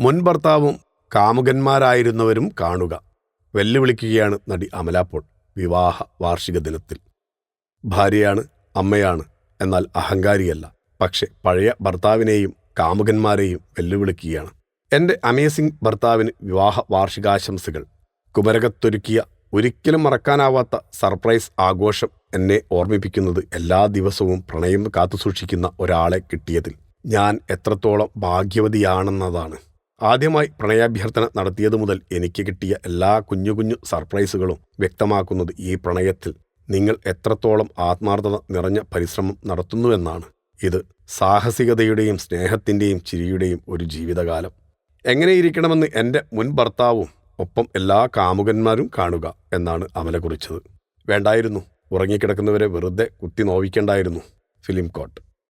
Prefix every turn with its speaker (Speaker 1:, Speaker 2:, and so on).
Speaker 1: മുൻ ഭർത്താവും കാമുകന്മാരായിരുന്നവരും കാണുക. വെല്ലുവിളിക്കുകയാണ് നടി അമലാപ്പോൾ വിവാഹ വാർഷിക ദിനത്തിൽ. ഭാര്യയാണ് അമ്മയാണ് എന്നാൽ അഹങ്കാരിയല്ല. പക്ഷെ പഴയ ഭർത്താവിനെയും കാമുകന്മാരെയും വെല്ലുവിളിക്കുകയാണ്. എന്റെ അമേസിംഗ് ഭർത്താവിന് വിവാഹ വാർഷികാശംസകൾ. കുമരകത്തൊരുക്കിയ ഒരിക്കലും മറക്കാനാവാത്ത സർപ്രൈസ് ആഘോഷം എന്നെ ഓർമ്മിപ്പിക്കുന്നത് എല്ലാ ദിവസവും പ്രണയം കാത്തുസൂക്ഷിക്കുന്ന ഒരാളെ കിട്ടിയതിൽ. ഞാൻ എത്രത്തോളം ഭാഗ്യവതിയാണെന്നതാണ്. ആദ്യമായി പ്രണയാഭ്യർത്ഥന നടത്തിയതു മുതൽ എനിക്ക് കിട്ടിയ എല്ലാ കുഞ്ഞു കുഞ്ഞു സർപ്രൈസുകളും വ്യക്തമാക്കുന്നത് ഈ പ്രണയത്തിൽ. നിങ്ങൾ എത്രത്തോളം ആത്മാർത്ഥത നിറഞ്ഞ പരിശ്രമം നടത്തുന്നുവെന്നാണ്. ഇത് സാഹസികതയുടെയും സ്നേഹത്തിന്റെയും ചിരിയുടെയും ഒരു ജീവിതകാലം. എങ്ങനെയിരിക്കണമെന്ന് എന്റെ മുൻ ഭർത്താവും ഒപ്പം എല്ലാ കാമുകന്മാരും കാണുക എന്നാണ് അമല കുറിച്ചത്. വേണ്ടായിരുന്നു. ഉറങ്ങിക്കിടക്കുന്നവരെ വെറുതെ കുത്തി നോവിക്കേണ്ടായിരുന്നു. Film coat.